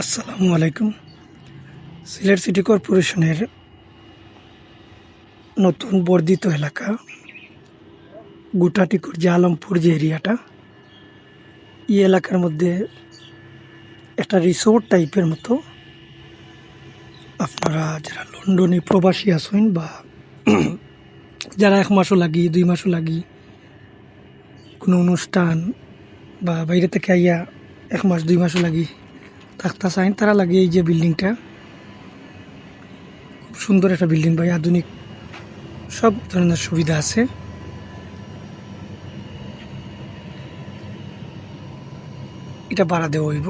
আসসালামু আলাইকুম। সিলেট সিটি কর্পোরেশনের নতুন বর্ধিত এলাকা গুটাটিকুর যে আলমপুর যে এরিয়াটা, এই এলাকার মধ্যে একটা রিসোর্ট টাইপের মতো আপনারা যারা লন্ডনে প্রবাসী আছেন বা যারা এক মাসও লাগি, দুই মাসও লাগি কোনো অনুষ্ঠান বা বাইরে থেকে আইয়া এক মাস, দুই মাসও লাগি থাকতে সাইন তারা লাগে এই যে বিল্ডিংটা। খুব সুন্দর একটা বিল্ডিং ভাই, আধুনিক। সব ধরনের সুবিধা আছে। এটা ভাড়া দেওয়া হইব।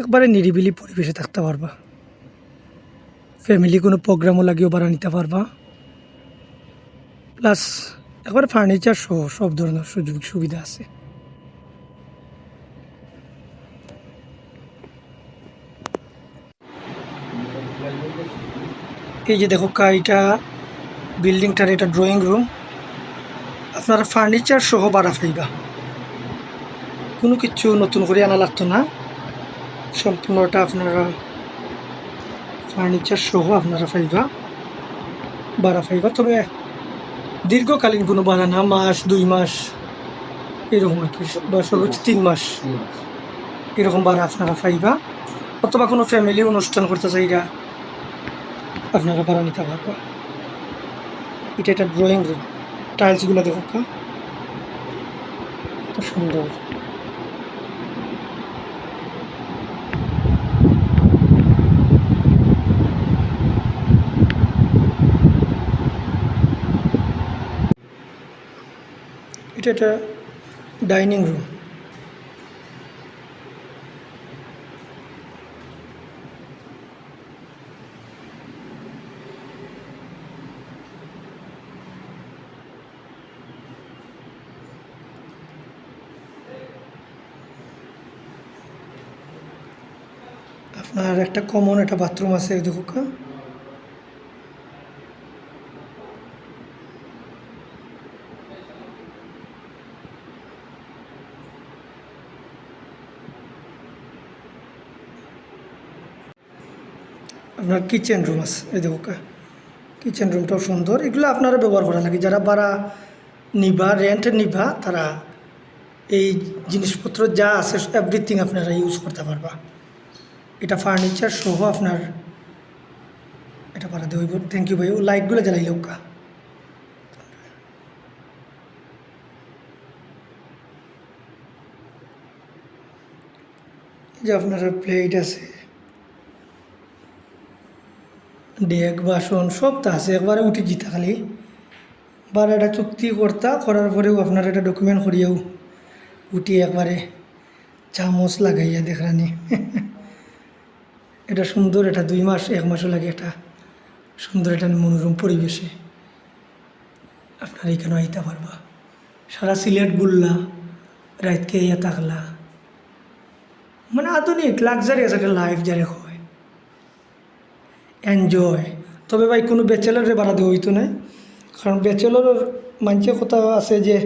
একবারে নিরিবিলি পরিবেশে থাকতে পারবা। ফ্যামিলি কোনো প্রোগ্রামও লাগিয়েও ভাড়া নিতে পারবা। প্লাস একবারে ফার্নিচার সহ সব ধরনের সুযোগ সুবিধা আছে। এই যে দেখো এটা বিল্ডিংটার এটা ড্রয়িং রুম আপনারা ফার্নিচার সহ ভাড়া পাইবা। কোনো কিছু নতুন করে আনা লাগতো না। সম্পূর্ণটা আপনারা ফার্নিচার সহ আপনারা পাইবা ভাড়া পাইবা তবে দীর্ঘকালীন কোনো ভাড়া না মাস দুই মাস এরকম আর কি বা সর্বোচ্চ তিন মাস। এরকম ভাড়া আপনারা পাইবা অথবা কোনো ফ্যামিলি অনুষ্ঠান করতে চাইরা আপনারা ভাড়া নিতে পারবা। এটা একটা ড্রয়িং রুম টাইলসগুলো দেখো সুন্দর। এটা একটা ডাইনিং রুম আপনার একটা কমন একটা বাথরুম আছে এই আপনার কিচেন রুম আছে, এই দেখো কিচেন রুমটাও সুন্দর। এগুলো আপনারা ব্যবহার করা লাগে যারা ভাড়া নিবা রেন্ট নিবা, তারা এই জিনিসপত্র যা আছে এভরিথিং আপনারা ইউজ করতে পারবা। এটা ফার্নিচার সহ আপনার এটা ভাড়া দেওয়া থ্যাংক ইউ ভাই। ও লাইটগুলো জ্বালাই লোকা যে আপনারা প্লেট আছে। ডেক বাসন সব তা আছে, একবারে উঠে জিতা খালি। বার একটা চুক্তি করতা করার পরেও আপনার একটা ডকুমেন্ট করিয়াও উঠি একবারে চামচ লাগাইয়া দেখরানি এটা সুন্দর এটা দুই মাস, এক মাসও লাগে এটা সুন্দর একটা মনোরম পরিবেশে আপনার এখানে আইতে পারবা সারা সিলেট বুললা রাতকে ইয়া থাকলা মানে আধুনিক লাক্সারিয়াস একটা লাইফ যারে এনজয় তবে ভাই, কোনো ব্যাচেলারে বাড়া দেওয়া হইতো না। কারণ ব্যাচেলরের মানুষে কথা আছে যে,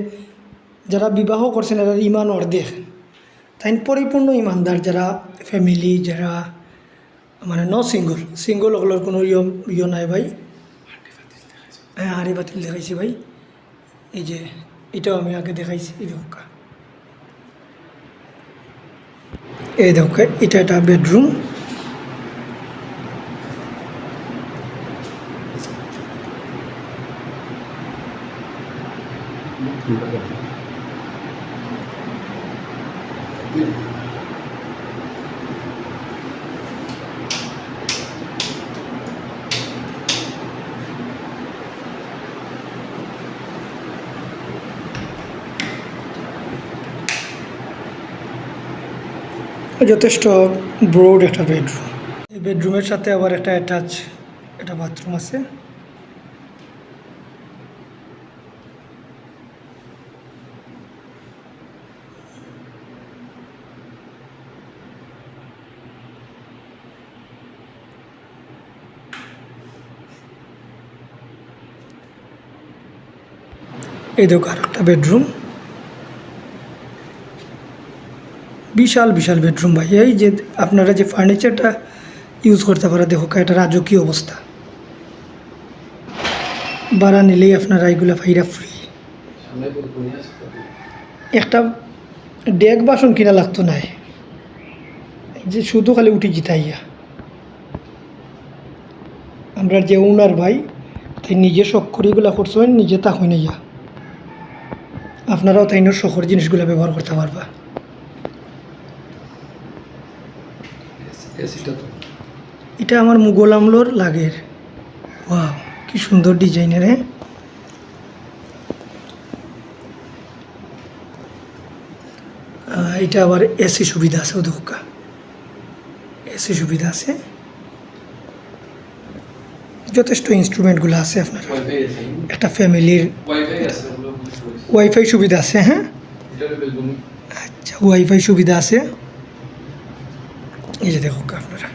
যারা বিবাহ করছেন, এরা ইমান অর্ধেক। তাই পরিপূর্ণ ইমানদার যারা ফ্যামিলি যারা মানে ন সিঙ্গল সিঙ্গল হলোর কোনো ইয় ইয়ে নাই ভাই। হ্যাঁ হাড়ি বাতিল দেখাইছি ভাই। এই যে, এটাও আমি আগে দেখাইছি, এই দেখা এই দেখো এটা একটা বেডরুম যথেষ্ট ব্রড একটা বেডরুম এই বেডরুমের সাথে আবার একটা অ্যাটাচ একটা বাথরুম আছে। এই দেখো আর একটা বেডরুম। বিশাল বিশাল বেডরুম ভাই। এই যে আপনারা যে ফার্নিচারটা ইউজ করতে পারে দেখো এটা রাজকীয় অবস্থা। বাড়া নিলেই আপনারা এগুলো ফাইরা ফ্রি একটা ডেক বাসন কিনা লাগতো নাই। যে শুধু খালি উঠি জিতাইয়া। আমরা যে ওনার ভাই, তাই নিজে শখ করে এগুলো করছেন নিজে তা হই না আপনারাও তাই শখের জিনিসগুলো ব্যবহার করতে পারবা। এটা আমার মুঘল আমলোর লাগের। ওয়াও কি সুন্দর ডিজাইনের হ্যাঁ এটা আবার এসি সুবিধা আছে ওদুকা এসি সুবিধা আছে। যথেষ্ট ইনস্ট্রুমেন্টগুলো আছে আপনার। একটা ফ্যামিলির ওয়াইফাই আছে ওগুলো বুঝ করেছি ওয়াইফাই সুবিধা আছে হ্যাঁ? আচ্ছা ওয়াইফাই সুবিধা আছে। এই যে দেখো আপনারা।